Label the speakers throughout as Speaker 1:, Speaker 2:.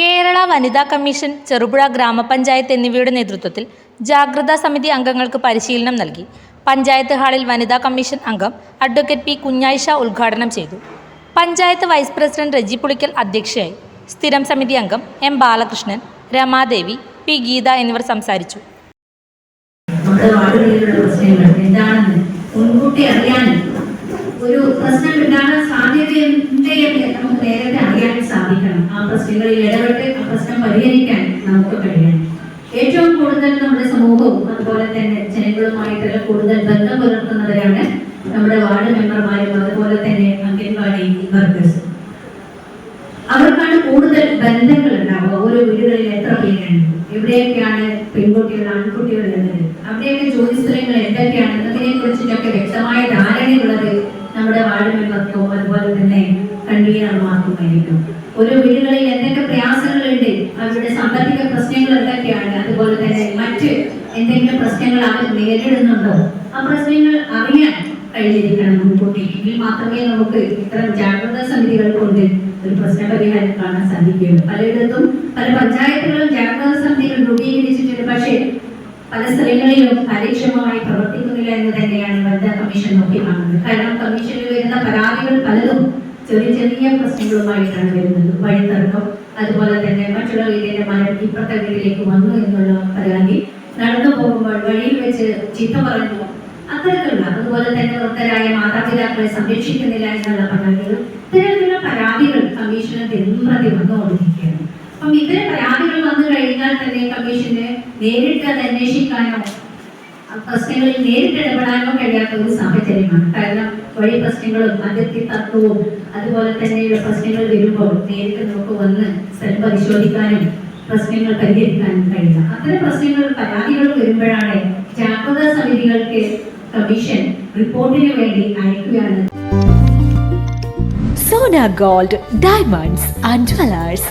Speaker 1: കേരള വനിതാ കമ്മീഷൻ ചെറുപുഴ ഗ്രാമപഞ്ചായത്ത് എന്നിവയുടെ നേതൃത്വത്തിൽ ജാഗ്രതാ സമിതി അംഗങ്ങൾക്ക് പരിശീലനം നൽകി. പഞ്ചായത്ത് ഹാളിൽ വനിതാ കമ്മീഷൻ അംഗം അഡ്വക്കേറ്റ് പി കുഞ്ഞായിഷ ഉദ്ഘാടനം ചെയ്തു. പഞ്ചായത്ത് വൈസ് പ്രസിഡന്റ് റജി പുളിക്കൽ അധ്യക്ഷയായി. സ്ഥിരം സമിതി അംഗം എം ബാലകൃഷ്ണൻ രമാദേവി പി ഗീത എന്നിവർ സംസാരിച്ചു.
Speaker 2: മുൻകൂട്ടി അറിയാനും ഒരു പ്രശ്നം ഉണ്ടാകാൻ സാധ്യതയുണ്ട് എന്ന് നമുക്ക് നേരത്തെ അറിയാൻ സാധിക്കണം. ആ പ്രശ്നങ്ങളിൽ ഇടപെട്ട് ആ പ്രശ്നം പരിഹരിക്കാൻ നമുക്ക് കഴിയണം. ഏറ്റവും കൂടുതൽ നമ്മുടെ സമൂഹവും അതുപോലെ തന്നെ ജനങ്ങളുമായിട്ടുള്ള കൂടുതൽ ബന്ധം പുലർത്തുന്നവരാണ് നമ്മുടെ വാർഡ് മെമ്പർമാരും അതുപോലെ തന്നെ അംഗൻവാടി വർക്കേഴ്സും. അവർക്കാണ് കൂടുതൽ ബന്ധങ്ങൾ ഉണ്ടാവുക. ഓരോ വീടുകളിൽ എത്ര പേരുണ്ട്? എവിടെയൊക്കെയാണ് പെൺകുട്ടികൾ ആൺകുട്ടികൾ എന്നത്? അവിടെയൊക്കെ ജോലി സ്ഥലങ്ങൾ എന്തൊക്കെയാണ്? എന്നതിനെ കുറിച്ചിട്ടൊക്കെ വ്യക്തമായ ധാരണയുള്ളത് നമ്മുടെ വാർഡ് അതുപോലെ തന്നെ കൺവീനർമാർക്കുമായിരിക്കും ഓരോ വീടുകളിൽ എന്തൊക്കെ പ്രയാസങ്ങളുണ്ട് അവരുടെ സാമ്പത്തിക പ്രശ്നങ്ങൾ എന്തൊക്കെയാണ് അതുപോലെ തന്നെ മറ്റ് എന്തെങ്കിലും പ്രശ്നങ്ങൾ അവർ നേരിടുന്നുണ്ടോ? ആ പ്രശ്നങ്ങൾ അറിയാൻ കഴിഞ്ഞിരിക്കണം മുൻകൂട്ടി. എങ്കിൽ മാത്രമേ നമുക്ക് ഇത്തരം ജാഗ്രതാ സമിതികൾ കൊണ്ട് ഒരു പ്രശ്ന പരിഹാരം കാണാൻ സാധിക്കുകയുള്ളൂ. പലയിടത്തും പല പഞ്ചായത്തുകളും ജാഗ്രതാ സമിതികൾ രൂപീകരിച്ചിട്ടുണ്ട്. പക്ഷേ പല സ്ഥലങ്ങളിലും കാര്യക്ഷമമായി പ്രവർത്തിക്കുന്നില്ല എന്ന് തന്നെയാണ് വനിതാ കമ്മീഷൻ നോക്കി കാണുന്നത് കാരണം കമ്മീഷനിൽ വരുന്ന പരാതികൾ പലതും ചെറിയ ചെറിയ പ്രശ്നങ്ങളുമായിട്ടാണ് വരുന്നത്. വഴിത്തർക്കം അതുപോലെ തന്നെ മറ്റുള്ള വീടിന്റെ മരം ഇപ്പുറത്തെ വീട്ടിലേക്ക് വന്നു എന്നുള്ള പരാതി നടന്നു പോകുമ്പോൾ വഴിയിൽ വെച്ച് ചീത്ത പറഞ്ഞു അത്തരത്തിലുള്ള അതുപോലെ തന്നെ വൃദ്ധരായ മാതാപിതാക്കളെ സംരക്ഷിക്കുന്നില്ല എന്നുള്ള പരാതികൾ ഇത്തരത്തിലുള്ള പരാതികൾ കമ്മീഷന് ദിനംപ്രതി വന്നുകൊണ്ടിരിക്കുകയാണ്. അപ്പം ഇത്തരം പരാതികൾ വന്നു കഴിഞ്ഞാൽ തന്നെ കമ്മീഷന് നേരിട്ട് അത് അന്വേഷിക്കാനോ പ്രശ്നങ്ങളിൽ നേരിട്ട് ഇടപെടാനോ കഴിയാത്ത ഒരു സാഹചര്യമാണ്. കാരണം വഴി പ്രശ്നങ്ങളും അതിർത്തി തത്വവും അതുപോലെ തന്നെയുള്ള പ്രശ്നങ്ങൾ വരുമ്പോൾ നേരിട്ട് നമുക്ക് വന്ന് സ്ഥലം പരിശോധിക്കാനും പ്രശ്നങ്ങൾ പരിഹരിക്കാനും കഴിയില്ല. അത്തരം പ്രശ്നങ്ങൾ പരാതികൾ വരുമ്പോഴാണ് ജാഗ്രതാ സമിതികൾക്ക് കമ്മീഷൻ റിപ്പോർട്ടിന് വേണ്ടി അയക്കുകയാണ്.
Speaker 3: Sona gold diamonds and jewellers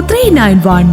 Speaker 3: three nine one